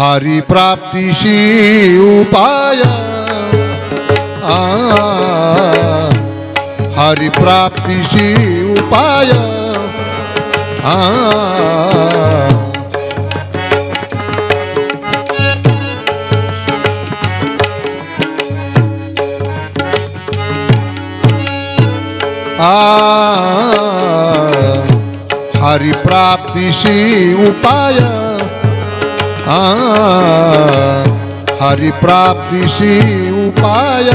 हरिप्राप्तिशी उपाय आ हरिप्राप्तिशी उपाय आ आ हरिप्राप्तिशी उपाय आ हरिप्राप्तिशी उपाय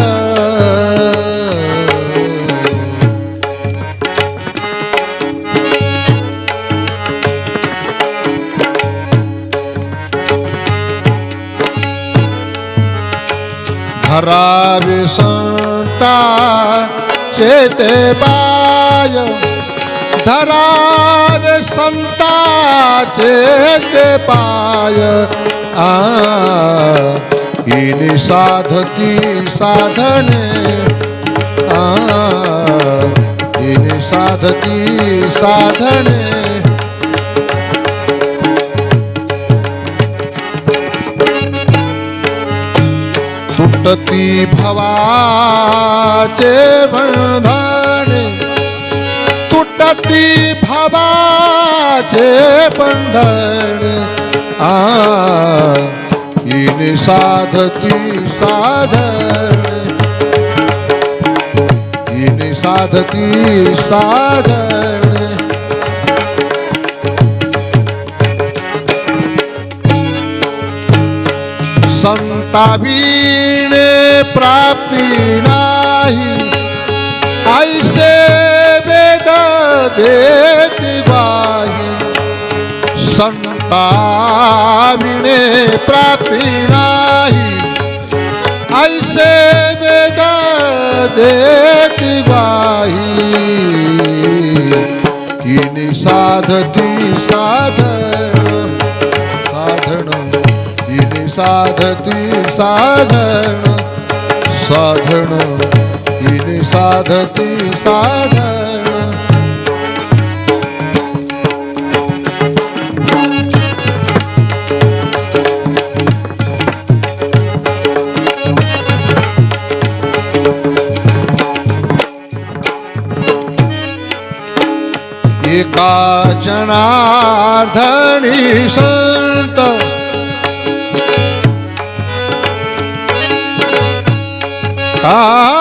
धरावे संता चेते पाय ધરાર સંતા છે તે પાય આ એની સાધકી સાધને આ એની સાધકી સાધને ભવા છે ભણધા भवाचे बंधन। आ, इन साधती साधन। इन साधती साधन। संतावीणे प्राप्ती नाही, ऐसे वेद ग्वाही संताविणे प्राप्ति नाही। ऐसे वेद देती ग्वाही इनि साधती साधन साधन। इन साधती साधन साधन। इन साधती साधन વાચનાર્થની સંત આ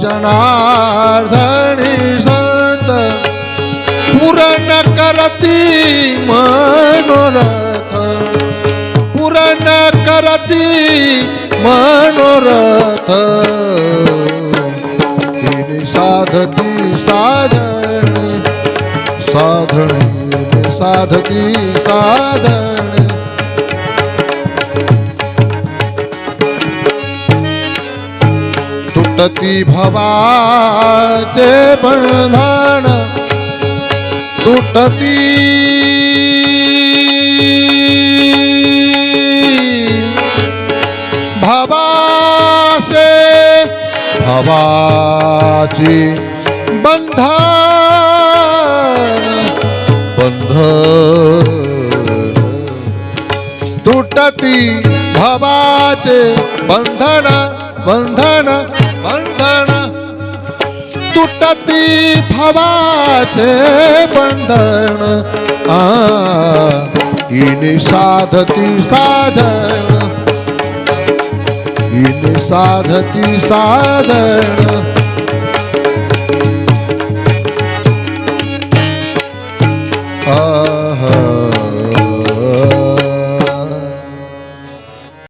ਜਣਾ करती मनोरथ. पूर्ण करती मनोरथ. तिने साधती साधन. साधन साधती साधन. तुटती भवाचे बंधन. तुटती. भावासे भवाची बंधन बंधन. तुटती भावाचे बंधन बंधन बंधन. तुटती भवाचे बंधन. आ इनि साधती साधन. इनि साधती साधन.